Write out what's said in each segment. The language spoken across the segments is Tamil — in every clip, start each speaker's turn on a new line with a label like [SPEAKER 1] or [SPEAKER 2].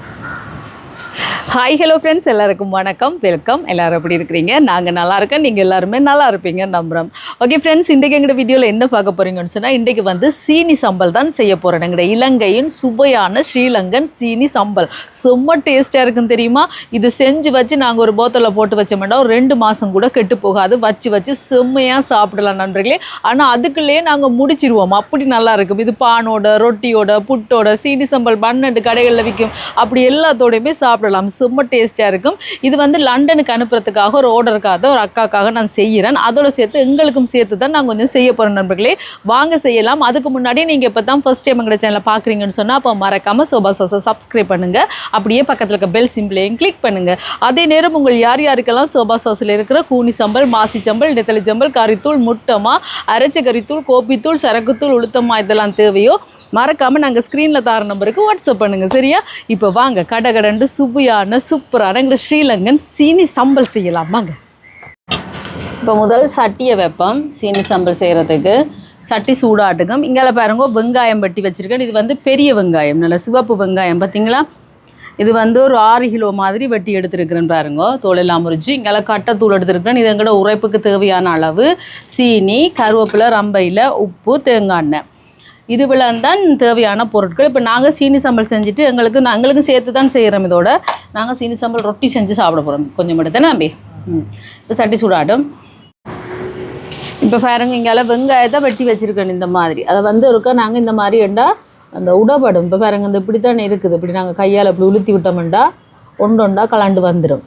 [SPEAKER 1] ハハハハ! ஹாய் ஹலோ ஃப்ரெண்ட்ஸ் எல்லாருக்கும் வணக்கம். வெல்கம் எல்லோரும் எப்படி இருக்கிறீங்க? நாங்கள் நல்லா இருக்கேன் நீங்கள் எல்லாருமே நல்லா இருப்பீங்க நம்புகிறோம் ஓகே ஃப்ரெண்ட்ஸ் இன்றைக்கு எங்கள் வீடியோவில் என்ன பார்க்க போகிறீங்கன்னு சொன்னால் இன்றைக்கு வந்து சீனி சம்பல் தான் செய்ய போகிறேன் எங்களோட இலங்கையின் சுவையான ஸ்ரீலங்கன் சீனி சம்பல். செம்ம டேஸ்ட்டாக இருக்குன்னு தெரியுமா? இது செஞ்சு வச்சு நாங்கள் ஒரு போத்தலில் போட்டு வச்சோம்னா ஒரு ரெண்டு மாதம் கூட கெட்டு போகாது. வச்சு வச்சு செம்மையாக சாப்பிடலாம் நண்பர்களே. ஆனால் அதுக்குள்ளேயே நாங்கள் முடிச்சிருவோம். அப்படி நல்லா இருக்கும். இது பானோட ரொட்டியோட புட்டோட சீனி சம்பல் பன்னெண்டு கடைகளில் விற்கும் அப்படி எல்லாத்தோடையுமே சாப்பிடலாம். செம்ம டேஸ்ட்டாக இருக்கும். இது வந்து லண்டனுக்கு அனுப்புறதுக்காக ஒரு ஆர்டருக்காக ஒரு அக்காக்காக நான் செய்கிறேன் அதோட சேர்த்து எங்களுக்கும் சேர்த்து தான் நான் கொஞ்சம் செய்ய போகிறேன் நண்பர்களே. வாங்க செய்யலாம். அதுக்கு முன்னாடி நீங்கள் இப்போ தான் ஃபஸ்ட் டைம் எங்களோட சேனலை பார்க்குறீங்கன்னு சொன்னால் அப்போ மறக்காமல் சோபா சோசை சப்ஸ்கிரைப் பண்ணுங்கள் அப்படியே பக்கத்தில் இருக்க பெல் சிம்பிளையும் கிளிக் பண்ணுங்கள் அதே நேரம் உங்கள் யார் யாருக்கெல்லாம் சோபா சோஸில் இருக்கிற கூனி சம்பல் மாசி சம்பல் நெத்தலி சம்பல் கறித்தூள் முட்டமா அரைச்ச கறித்தூள் கோப்பித்தூள் சரக்குத்தூள் உளுத்தமா இதெல்லாம் தேவையோ மறக்காமல் நாங்கள் ஸ்க்ரீனில் தார நம்பருக்கு வாட்ஸ்அப் பண்ணுங்கள் சரியா? இப்போ வாங்க. கடகடண்டு சுவையான சூப்பரான எங்கள் ஸ்ரீலங்கன் சீனி சம்பல் செய்யலாமாங்க இப்போ முதல் சட்டியை வைப்போம் சீனி சம்பல் செய்கிறதுக்கு சட்டி சூடாட்டுக்கும். இங்கே பாருங்க வெங்காயம் வெட்டி வச்சுருக்கேன். இது வந்து பெரிய வெங்காயம் நல்ல சிவப்பு வெங்காயம் பார்த்தீங்களா? இது வந்து ஒரு ஆறு கிலோ மாதிரி வெட்டி எடுத்துருக்கிறேன் பாருங்க. தோலெல்லாம் முறிச்சு இங்கால கட்டைத்தூள் எடுத்துருக்குறேன். இது எங்களோட உரைப்புக்கு தேவையான அளவு. சீனி கருவேப்பிலை ரம்பையில் உப்பு தேங்காய் எண்ணெய். இது தான் தேவையான பொருட்கள். இப்போ நாங்கள் சீனி சம்பல் செஞ்சுட்டு எங்களுக்கு நாங்களுக்கும் எங்களுக்கும் சேர்த்து தான் செய்கிறோம் இதோட. நாங்கள் சீனி சம்பல் ரொட்டி செஞ்சு சாப்பிட போகிறோம் கொஞ்சம் மட்டும் தானே அம்பி ம். இப்போ சட்டி சூடாட்டும். இப்போ பாருங்க இங்கால வெங்காயத்தை வெட்டி வச்சுருக்கேன் இந்த மாதிரி. அதை வந்து இருக்க நாங்கள் இந்த மாதிரி ஏண்டா அந்த உடப்படும். இப்போ பாருங்க இந்த இப்படி தானே இருக்குது. இப்படி நாங்கள் கையால் இப்படி உளுத்தி விட்டோம்ண்டா ஒன்று ஒன்றா கலாண்டு வந்துடும்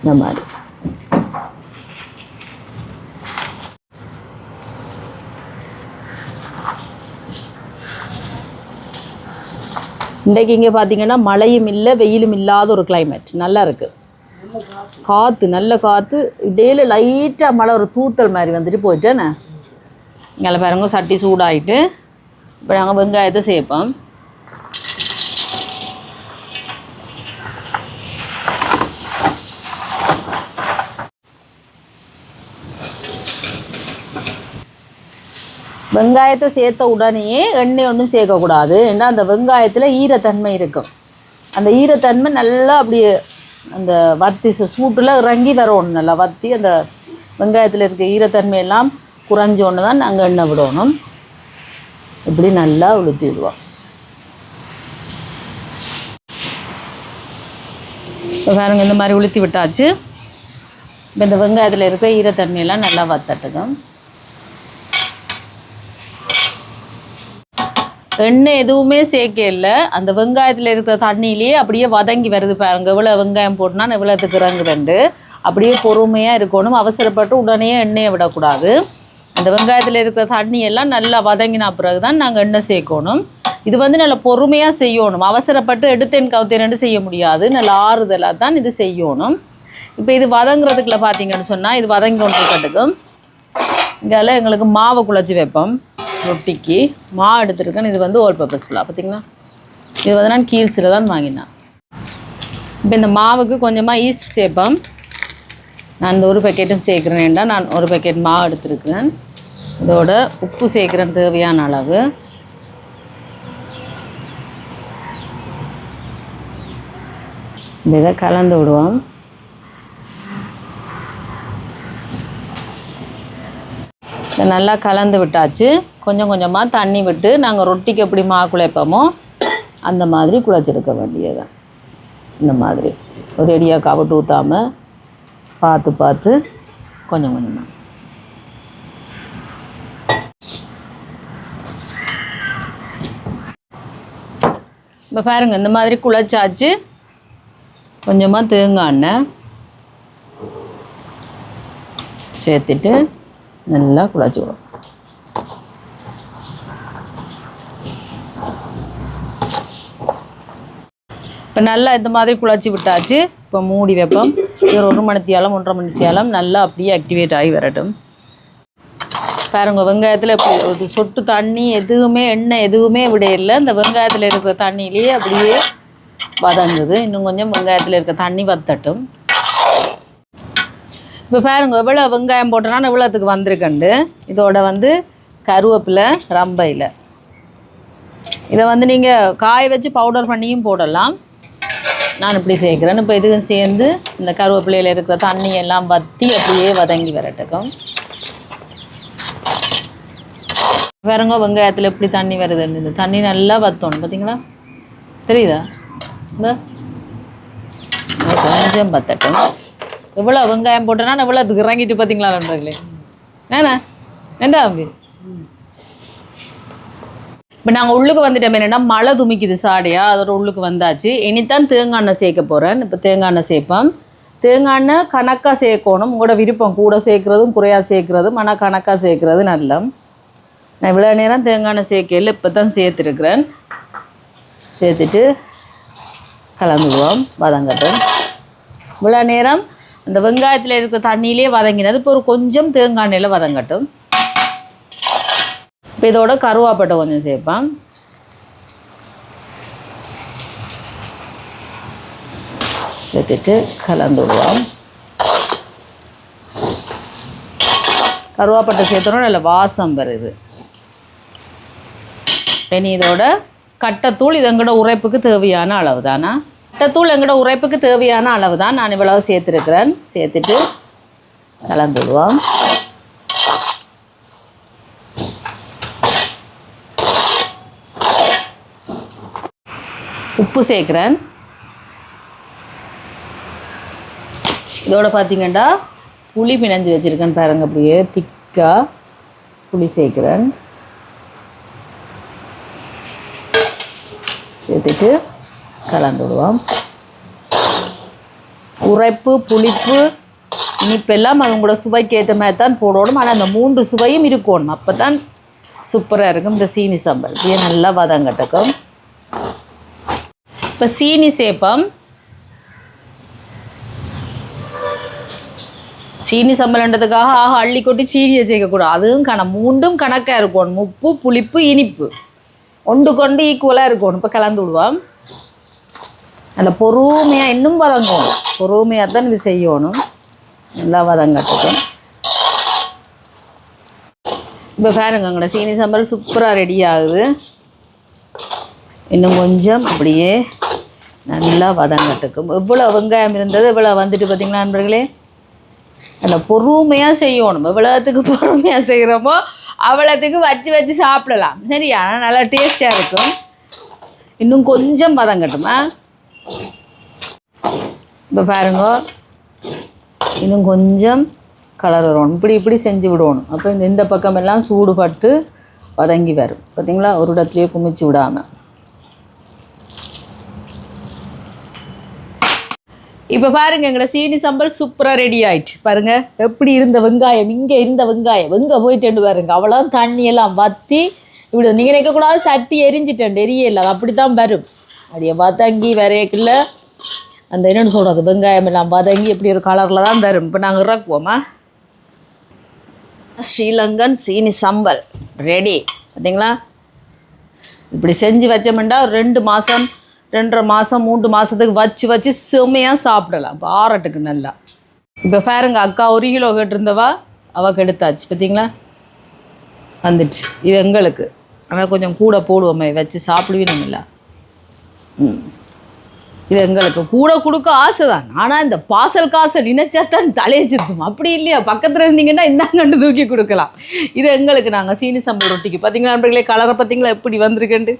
[SPEAKER 1] இந்த மாதிரி. இன்றைக்கு இங்கே பார்த்தீங்கன்னா மழையும் இல்லை வெயிலும் இல்லாத ஒரு கிளைமேட் நல்லா இருக்குது காற்று நல்ல காற்று டெய்லி லைட்டாக மழை ஒரு தூத்தல் மாதிரி வந்துட்டு போயிட்டேண்ணே இங்கே பாருங்க சட்டி சூடாகிட்டு இப்போ நாங்கள் வெங்காயத்தை சேர்ப்போம் வெங்காயத்தை சேர்த்த உடனேயே எண்ணெய் ஒன்றும் சேர்க்கக்கூடாது. ஏன்னா அந்த வெங்காயத்தில் ஈரத்தன்மை இருக்கும். அந்த ஈரத்தன்மை நல்லா அப்படியே அந்த வத்தி சு- சூட்டில் இறங்கி வரணும். நல்லா வத்தி அந்த வெங்காயத்தில் இருக்க ஈரத்தன்மையெல்லாம் குறைஞ்சோன்னு தான் நாங்கள் எண்ணெய் விடணும். இப்படி நல்லா உளுத்தி விடுவோம். இப்போ பாருங்க இந்த மாதிரி உளுத்தி விட்டாச்சு. இப்போ இந்த வெங்காயத்தில் இருக்க ஈரத்தன்மையெல்லாம் நல்லா வத்தட்டுக்கும் எண்ணெய் எதுவுமே சேர்க்க இல்லை. அந்த வெங்காயத்தில் இருக்கிற தண்ணியிலேயே அப்படியே வதங்கி வருது பாருங்க. இவ்வளோ வெங்காயம் போட்டுனா இவ்வளோத்துக்கு இறங்குறண்டு அப்படியே பொறுமையாக இருக்கணும். அவசரப்பட்டு உடனே எண்ணெயை விடக்கூடாது. அந்த வெங்காயத்தில் இருக்கிற தண்ணியெல்லாம் நல்லா வதங்கினா பிறகு தான் நாங்கள் எண்ணெய் சேர்க்கணும். இது வந்து நல்லா பொறுமையாக செய்யணும். அவசரப்பட்டு எடுத்தேன் கவுத்தேன்னு செய்ய முடியாது. நல்லா ஆறுதலாக தான் இது செய்யணும். இப்போ இது வதங்குறதுக்குள்ள பார்த்தீங்கன்னு சொன்னால் இது வதங்கி கொண்டிருக்கிறதுக்கும் இங்கால எங்களுக்கு மாவை குழச்சி வைப்போம். ரொட்டிக்கு மா எடுத்துருக்கேன். இது வந்து ஓல் பர்பஸ் ஃபுல்லாக பார்த்தீங்களா இது வந்து நான் கீழ்ஸில் தான் வாங்கினேன். இப்போ இந்த மாவுக்கு கொஞ்சமாக ஈஸ்ட் சேர்ப்போம் நான் இந்த ஒரு பேக்கெட்டும் சேர்க்குறேன்டா நான் ஒரு பேக்கெட் மாவு எடுத்துருக்கிறேன். இதோட உப்பு சேர்க்குறேன் தேவையான அளவு. இதை கலந்து விடுவோம். இதை நல்லா கலந்து விட்டாச்சு. கொஞ்சம் கொஞ்சமாக தண்ணி விட்டு நாங்கள் ரொட்டிக்கு எப்படி மா குழைப்போமோ அந்த மாதிரி குழைச்செடுக்க வேண்டியதுதான். இந்த மாதிரி. ஒரு ரெடியாக கவட்டு ஊற்றாமல் பார்த்து பார்த்து கொஞ்சம் கொஞ்சமாக இப்போ பாருங்கள் இந்த மாதிரி குழைச்சாச்சு. கொஞ்சமாக தேங்காய் எண்ணெய் சேர்த்துட்டு நல்லா குழச்சிவிடும் இப்போ நல்லா இந்த மாதிரி குழச்சி விட்டாச்சு. இப்போ மூடி வைப்போம். இது ஒரு ஒரு மணித்தியாலம் ஒன்றரை மணித்தியாலம் நல்லா அப்படியே ஆக்டிவேட் ஆகி வரட்டும். பாருங்க வெங்காயத்தில் இப்படி ஒரு சொட்டு தண்ணி எதுவுமே எண்ணெய் எதுவுமே விட இல்லை. இந்த வெங்காயத்தில் இருக்கிற தண்ணியிலேயே அப்படியே வதங்குது. இன்னும் கொஞ்சம் வெங்காயத்தில் இருக்க தண்ணி வத்தட்டும். இப்போ பாருங்க எவ்வளோ வெங்காயம் போட்டோன்னா எவ்வளோத்துக்கு வந்திருக்கண்டு இதோட வந்து கருவேப்பிலை ரம்பையில். இதை வந்து நீங்கள் காய வச்சு பவுடர் பண்ணியும் போடலாம். நான் இப்படி சேர்க்குறேன். இப்போ இதுவும் சேர்ந்து இந்த கருவேப்பிலையில் இருக்கிற தண்ணி எல்லாம் வற்றி அப்படியே வதங்கி வரட்டுக்கும் பாருங்க வெங்காயத்தில் எப்படி தண்ணி வருதுன்னு இந்த தண்ணி நல்லா வத்தணும். பார்த்தீங்களா தெரியுதா? இந்த கொஞ்சம் பத்தட்டும் எவ்வளோ வெங்காயம் போட்டேன்னா எவ்வளோ அதுக்கு இறங்கிட்டு பார்த்தீங்களா நண்பர்களே? ஏண்ணா என்ன அம்பி இப்போ நாங்கள் உள்ளுக்கு வந்துட்டோம். என்னென்னா மழை துமிக்குது சாடியா? அதோட உள்ளுக்கு வந்தாச்சு. இனித்தான் தேங்காய் எண்ணெய் சேர்க்க போகிறேன் இப்போ தேங்காய் எண்ணெய் சேர்ப்பேன் தேங்காய் எண்ணெய் கணக்காக சேர்க்கணும். உங்களோட விருப்பம். கூட சேர்க்குறதும் குறையா சேர்க்குறதும் ஆனால் கணக்காக சேர்க்குறது நல்ல நான் இவ்வளோ நேரம் தேங்காய் எண்ணெய் சேர்க்கையில் இப்போ தான் சேர்த்துருக்குறேன். சேர்த்துட்டு கலந்துடுவோம் வதங்கட்டும் இவ்வளோ நேரம் அந்த வெங்காயத்தில் இருக்கிற தண்ணியிலே வதங்கினது. இப்போ ஒரு கொஞ்சம் தேங்காய் எண்ணெயில் வதங்கட்டும். இப்போ இதோட கருவாப்பட்டை கொஞ்சம் சேர்ப்பேன். சேர்த்துட்டு கலந்து விடுவோம். கருவாப்பட்டை சேர்த்தோன்னா நல்ல வாசம் வருது. இனி இதோட கட்டத்தூள் இது எங்களோட உரைப்புக்கு தேவையான அளவு தானா கட்டத்தூள் எங்களோட உரைப்புக்கு தேவையான அளவு தான் நான் இவ்வளவு சேர்த்துருக்கிறேன். சேர்த்துட்டு கலந்து உப்பு சேர்க்குறேன். இதோட பார்த்தீங்கன்னா புளி பிணைஞ்சு வச்சுருக்கேன் பாருங்க அப்படியே திக்காக புளி சேர்க்குறேன். சேர்த்துட்டு கலந்து விடுவோம். உரைப்பு புளிப்பு இனிப்பெல்லாம் அவங்களோட சுவைக்கு ஏற்ற மாதிரி தான் போடணும். ஆனால் அந்த மூன்று சுவையும் இருக்கணும். அப்போ தான் சூப்பராக இருக்கும் இந்த சீனி சாம்பார். இப்படியே நல்லா வதங்கட்டக்கும் இப்போ சீனி சேப்பம் சீனி சம்பளன்றதுக்காக ஆக அள்ளி கொட்டி சீனியை சேர்க்கக்கூடாது. அதுவும் கண மூண்டும் கணக்காக இருக்கணும் உப்பு புளிப்பு இனிப்பு. ஒன்று கொண்டு ஈக்குவலாக இருக்கணும் இப்போ கலந்து விடுவோம். நல்லா பொறுமையாக இன்னும் வதங்கணும் பொறுமையாக தான் இது செய்யணும். நல்லா வதங்கட்டுக்கும் இப்போ பாருங்க எங்களோட சீனி சாம்பார் சூப்பராக ரெடி ஆகுது. இன்னும் கொஞ்சம் அப்படியே நல்லா வதங்கட்டுக்கும் எவ்வளோ வெங்காயம் இருந்தது இவ்வளோ வந்துட்டு பார்த்தீங்களா நண்பர்களே? நல்லா பொறுமையாக செய்யணும். எவ்வளோத்துக்கு பொறுமையாக செய்கிறோமோ அவ்வளோத்துக்கு வச்சு வச்சு சாப்பிடலாம். சரியா? நல்லா டேஸ்ட்டாக இருக்கும். இன்னும் கொஞ்சம் வதங்கட்டுமா இப்போ பாருங்க. இன்னும் கொஞ்சம் கலர் வரணும். இப்படி இப்படி செஞ்சு விடணும். அப்போ இந்த இந்த பக்கமெல்லாம் சூடுபட்டு வதங்கி வரும். பார்த்தீங்களா? ஒரு இடத்துலையே குமிச்சு விடாமல் இப்போ பாருங்க எங்களோட சீனி சம்பல் சூப்பராக ரெடி ஆயிட்டு பாருங்க எப்படி இருந்த வெங்காயம் இங்கே இருந்த வெங்காயம் எங்கே போயிட்டு பாருங்க. அவ்வளோ தண்ணியெல்லாம் வற்றி இப்படி நீங்கள் நினைக்கக்கூடாது சட்டி எரிஞ்சிட்டேன் எரியல அது அப்படி தான் வரும். அப்படியே வதங்கி வரையக்குள்ள அந்த என்னென்னு சொல்கிறது வெங்காயம் எல்லாம் வதங்கி இப்படி ஒரு கலரில் தான் வரும். இப்போ நாங்கள் இறக்குவோமா? ஸ்ரீலங்கன் சீனி சம்பல் ரெடி பார்த்தீங்களா இப்படி செஞ்சு வச்சோம்னா ஒரு ரெண்டு மாதம் ரெண்டரை மாதம் மூன்று மாதத்துக்கு வச்சு வச்சு செம்மையாக சாப்பிடலாம். பாரட்டுக்கு நல்லா. இப்போ பாருங்க அக்கா ஒரு கிலோ கேட்டிருந்தவா? அவள் கெடுத்தாச்சு. பார்த்தீங்களா வந்துடுச்சு. இது எங்களுக்கு. ஆனால் கொஞ்சம் கூட போடுவோமே. வச்சு சாப்பிடுவீனும் இல்லை ம். இது எங்களுக்கு. கூட கொடுக்க ஆசை தான் ஆனால் இந்த பாசல் காசை நினைச்சா தான் தலையை சுத்தும். அப்படி இல்லையா? பக்கத்தில் இருந்தீங்கன்னா இந்தாங்கண்டு தூக்கி கொடுக்கலாம். இது எங்களுக்கு நாங்கள் சீனி சம்பல் ரொட்டிக்கு. பார்த்தீங்களா நண்பர்களே? கலரை பார்த்தீங்களா எப்படி வந்திருக்கேன்ட்டு?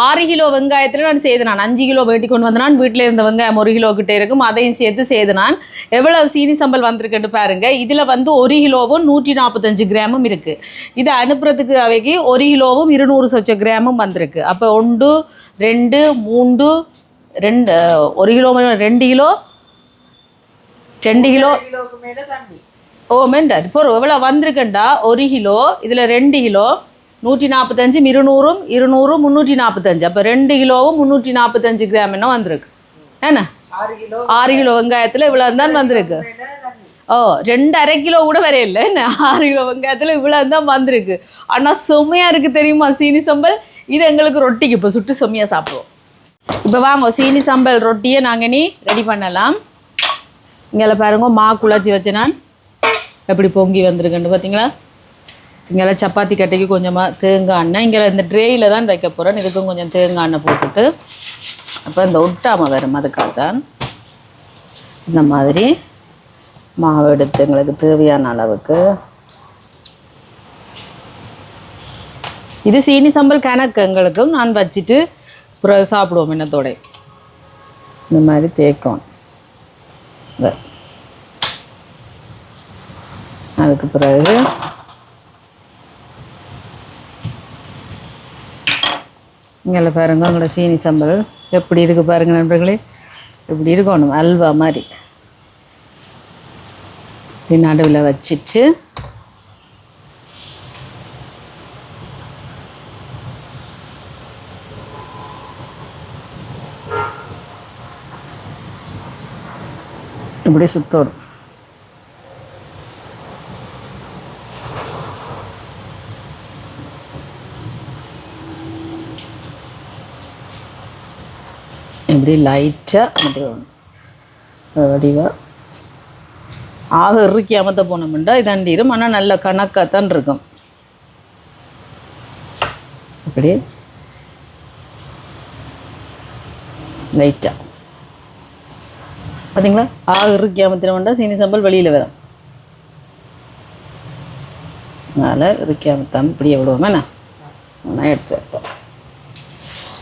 [SPEAKER 1] ஆறு கிலோ வெங்காயத்தில் நான் செய்து நான் அஞ்சு கிலோ வெட்டி கொண்டு வந்து நான் வீட்டில் இருந்த வெங்காயம் ஒரு கிலோ கிட்டே இருக்கும். அதையும் சேர்த்து செய்து நான் எவ்வளவு சீனி சம்பல் வந்திருக்குன்னு பாருங்க. இதில் வந்து ஒரு கிலோவும் நூற்றி நாற்பத்தஞ்சு கிராமும் இருக்குது இதை அனுப்புறதுக்கு அவைக்கு ஒரு கிலோவும் இருநூறு சொச்ச கிராமும் வந்திருக்கு. அப்போ ஒன்று ரெண்டு மூன்று ரெண்டு ஒரு கிலோ ரெண்டு கிலோ ரெண்டு கிலோ. ஓ மெண்டா. இப்போ எவ்வளோ வந்திருக்கேன்டா ஒரு கிலோ. இதில் ரெண்டு கிலோ. நூற்றி நாற்பத்தஞ்சு இருநூறும் இருநூறும் முந்நூற்றி நாற்பத்தஞ்சு அப்போ ரெண்டு கிலோவும் முந்நூற்றி நாற்பத்தஞ்சு கிராம் என்ன வந்திருக்கு? என்ன? ஆறு கிலோ. வெங்காயத்தில் இவ்வளோ தான் வந்திருக்கு. ஓ ரெண்டு அரை கிலோ கூட வரையில என்ன? ஆறு கிலோ வெங்காயத்தில் இவ்வளோ தான் வந்திருக்கு. ஆனால் செம்மையாக இருக்குது தெரியுமா? சீனி சம்பல்? இது எங்களுக்கு ரொட்டிக்கு. இப்போ சுட்டு செம்மையாக சாப்பிடுவோம். இப்போ வாங்க சீனி சம்பல் ரொட்டியை நாங்கள் நீ ரெடி பண்ணலாம். இங்கே பாருங்க மா குழச்சி வச்சு நான் எப்படி பொங்கி வந்திருக்குன்னு பார்த்தீங்களா இங்கெல்லாம் சப்பாத்தி கட்டைக்கு கொஞ்சமாக தேங்காய் எண்ணெய் இங்கே இந்த ட்ரேயில் தான் வைக்க போகிறேன் இதுக்கும் கொஞ்சம் தேங்காய் எண்ணெய் போட்டுட்டு. அப்போ இந்த ஒட்டாமல் வரும் அதுக்காக தான் இந்த மாதிரி மாவு எடுத்து எங்களுக்கு தேவையான அளவுக்கு. இது சீனி சம்பல் கணக்கு எங்களுக்கும். நான் வச்சுட்டு அப்புறம் சாப்பிடுவோம் என்னத்தோட இந்த மாதிரி தேய்க்கும். அதுக்கு பிறகு இங்கே பாருங்கள் உங்களோட சீனி சம்பல். எப்படி இருக்குது பாருங்கள் நண்பர்களே. இப்படி இருக்கணும்? அல்வா மாதிரி. நடுவில் வச்சுட்டு. இப்படி சுத்தோடும் இப்படி லைட்டாக அமர்த்திக்கணும் வடிவாக ஆக இறுக்கி அமர்த்த போனோம்னா இதாண்டிரும் ஆனால் நல்ல கணக்காக தான் இருக்கும். இப்படி லைட்டாக பார்த்தீங்களா ஆக இறுக்கி அமர்த்தினோம்னா சீனி சம்பல் வெளியில் வரும். அதனால் இறுக்கி அமர்த்தாமல் இப்படியே விடுவோமே. நான் நான் எடுத்து வைப்போம்.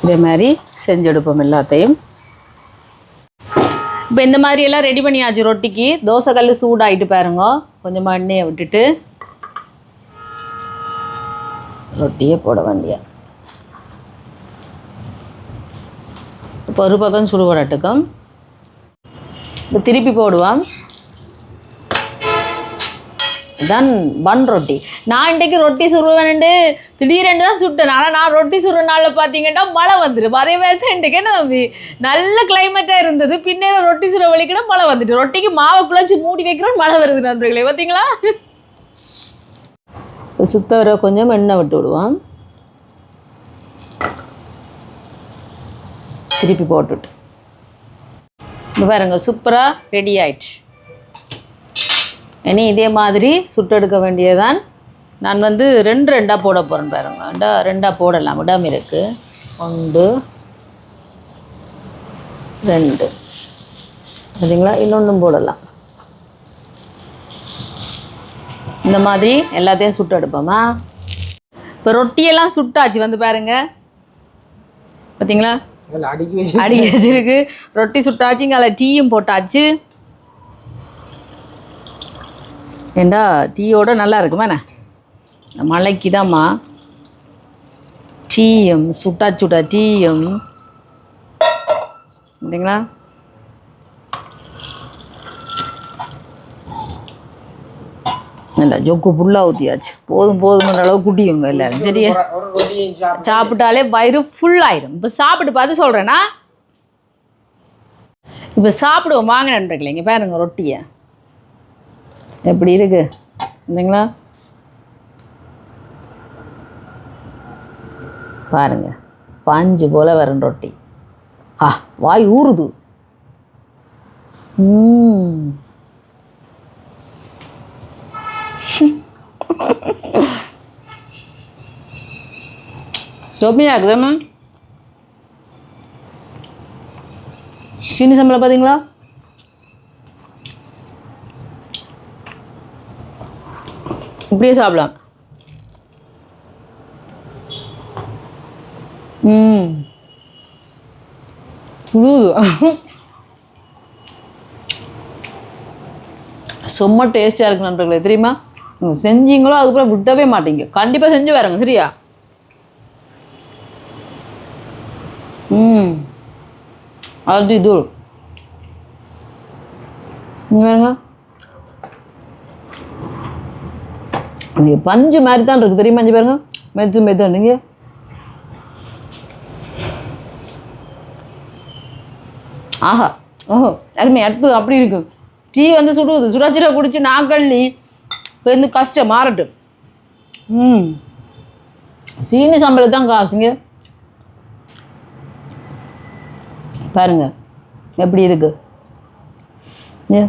[SPEAKER 1] இதே மாதிரி செஞ்செடுப்போம் எல்லாத்தையும். இப்போ இந்த மாதிரி எல்லாம் ரெடி பண்ணியாச்சு ரொட்டிக்கு. தோசை கல் சூடாயிட்டு பாருங்க. கொஞ்சமாக எண்ணெயை விட்டுட்டு. ரொட்டியை போட வேண்டிய. இப்போ ஒரு பக்கம் சுடுபடட்டுக்கும் இப்போ திருப்பி போடுவான் தன் பன் ரொட்டி நான் இன்றைக்கு ரொட்டி சுடுவேன்ட்டு திடீரென்று தான் சுட்டேன். ஆனால் நான் ரொட்டி சுடுற நாளில் பார்த்தீங்கன்னா மழை வந்துடும் அதே மாதிரி தான் இன்றைக்கு. என்ன தம்பி? நல்ல கிளைமேட்டாக இருந்தது. பின்னேற ரொட்டி சுட வலிக்கினா மழை வந்துட்டு. ரொட்டிக்கு மாவை குழச்சி மூடி வைக்கிறோம் மழை வருது நண்பர்களே. பார்த்தீங்களா இப்போ சுத்த வர கொஞ்சம் எண்ணெய் விட்டு விடுவோம். திருப்பி போட்டுட்டு. இப்போ பாருங்க சூப்பராக ரெடி ஆயிடுச்சு இனி இதே மாதிரி சுட்டெடுக்க வேண்டியதான் நான் வந்து ரெண்டு ரெண்டாக போட போகிறேன் பாருங்க. ரெண்டா ரெண்டாக போடலாம். இடம் இருக்குது ஒன்று ரெண்டு. சரிங்களா? இன்னொன்றும் போடலாம். இந்த மாதிரி எல்லாத்தையும் சுட்டு எடுப்போமா இப்போ ரொட்டியெல்லாம் சுட்டாச்சு. வந்து பாருங்க. பார்த்தீங்களா
[SPEAKER 2] அடுக்கி வச்சு
[SPEAKER 1] அடி வச்சிருக்கு. ரொட்டி சுட்டாச்சு. இங்கே டீயும் போட்டாச்சு. ஏண்டா டீயோட நல்லா இருக்குமாண்ணே மலைக்கு தாம்மா டீயும் சுட்டா சுட்டா டீயும். இல்லைங்களா இல்லை ஜொக்கு ஃபுல்லாக ஊற்றியாச்சு போதும் போதும்ன்ற அளவு குட்டியுங்க எல்லாரும். சரியா? சாப்பிட்டாலே வயிறு ஃபுல்லாயிரும் இப்போ சாப்பிட்டு பார்த்து சொல்கிறேன்னா இப்போ சாப்பிடுவோம். வாங்க நண்பர்களே இங்கே பாருங்க ரொட்டியை. எப்படி இருக்கு? இல்லைங்களா பாருங்க பாஞ்சு போல வரும் ரொட்டி. ஆ வாய் ஊறுது. ம். சீனி சம்பளம் பார்த்தீங்களா இப்படியே சாப்பிடலாம். ம். சுடுது செம்ம டேஸ்ட்டாக இருக்கு நண்பர்களே தெரியுமா? நீங்க செஞ்சீங்களோ அதுக்கப்புறம் விட்டவே மாட்டீங்க. கண்டிப்பாக செஞ்சு வரங்க சரியா? ம். அது இது இங்க பாருங்க. நீங்கள் பஞ்சு மாதிரி தான் இருக்குது தெரியுமா அஞ்சு பாருங்க? மெத்து மெத்து. நீங்க? ஆஹா. ஓஹோ அருமை. அடுத்து அப்படி இருக்கு. டீ வந்து சுடுவது சுட சுட குடிச்சு நாக்கள்ளி இப்போ வந்து கஷ்டம் மாறட்டும். ம். சீனி சம்பளம் தான் காசுங்க பாருங்க. எப்படி இருக்கு? ஏ.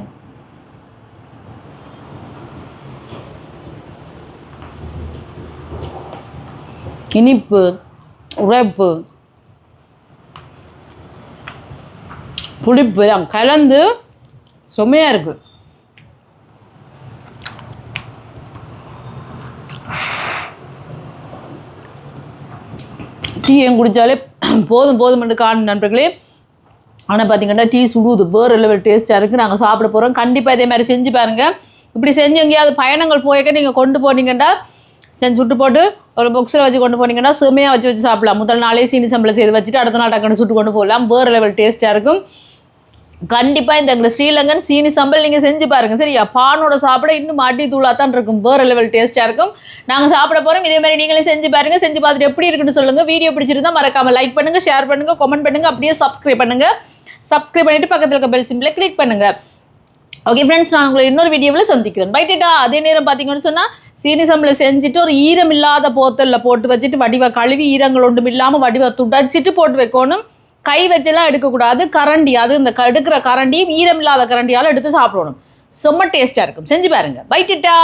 [SPEAKER 1] இனிப்பு உரைப்பு புளிப்பு எல்லாம் கலந்து சுமையாக இருக்குது டீ ஏன் குடித்தாலே போதும் போதும் என்று காணும் நண்பர்களே. ஆனால் பார்த்தீங்கன்னா டீ சுடுது வேறு லெவல் டேஸ்ட்டாக இருக்குது நாங்கள் சாப்பிட போகிறோம் கண்டிப்பாக இதே மாதிரி செஞ்சு பாருங்கள் இப்படி செஞ்சு எங்கேயாவது பயணங்கள் போயக்க நீங்கள் கொண்டு போனீங்கன்னா செஞ்சு சுட்டு போட்டு ஒரு பாக்ஸில் வச்சு கொண்டு போனீங்கன்னா சுமையாக வச்சு வச்சு சாப்பிடலாம். முதல் நாளே சீனி சம்பளம் செய்து வச்சுட்டு அடுத்த நாள் டக்குனு சுட்டு கொண்டு போகலாம். வேறு லெவல் டேஸ்ட்டாக இருக்கும். கண்டிப்பாக இந்த எங்களை ஸ்ரீலங்கன் சீனி சம்பல் நீங்கள் செஞ்சு பாருங்கள் சரியா? பானோட சாப்பிட இன்னும் மாட்டி தூளாக தான் இருக்கும். வேறு லெவல் டேஸ்ட்டாக இருக்கும். நாங்கள் சாப்பிட போகிறோம் இதே மாதிரி நீங்களே செஞ்சு பாருங்கள் செஞ்சு பார்த்துட்டு எப்படி இருக்குன்னு சொல்லுங்கள் வீடியோ பிடிச்சிருந்தா மறக்காமல் லைக் பண்ணுங்கள் ஷேர் பண்ணுங்கள் கமெண்ட் பண்ணுங்கள் அப்படியே சப்ஸ்கிரைப் பண்ணுங்கள் சப்ஸ்கிரைப் பண்ணிவிட்டு பக்கத்தில் இருக்க பெல் சிம்பிளை கிளிக் பண்ணுங்கள் ஓகே ஃப்ரெண்ட்ஸ் நான் உங்களை இன்னொரு வீடியோவில் சந்திக்கிறேன். பைட்டேட்டா அதே நேரம் பார்த்தீங்கன்னு சொன்னால் சீனிசம்ல செஞ்சுட்டு ஒரு ஈரம் இல்லாத போத்தலில் போட்டு வச்சுட்டு வடிவ கழுவி ஈரங்கள் ஒன்றும் இல்லாமல் வடிவ துடைச்சிட்டு போட்டு வைக்கணும். கை வச்செல்லாம் எடுக்கக்கூடாது. கரண்டி அது இந்த க- எடுக்கிற கரண்டியும் ஈரம் இல்லாத கரண்டியால் எடுத்து சாப்பிடணும். செம்ம டேஸ்ட்டாக இருக்கும். செஞ்சு பாருங்கள் பைட்டுட்டா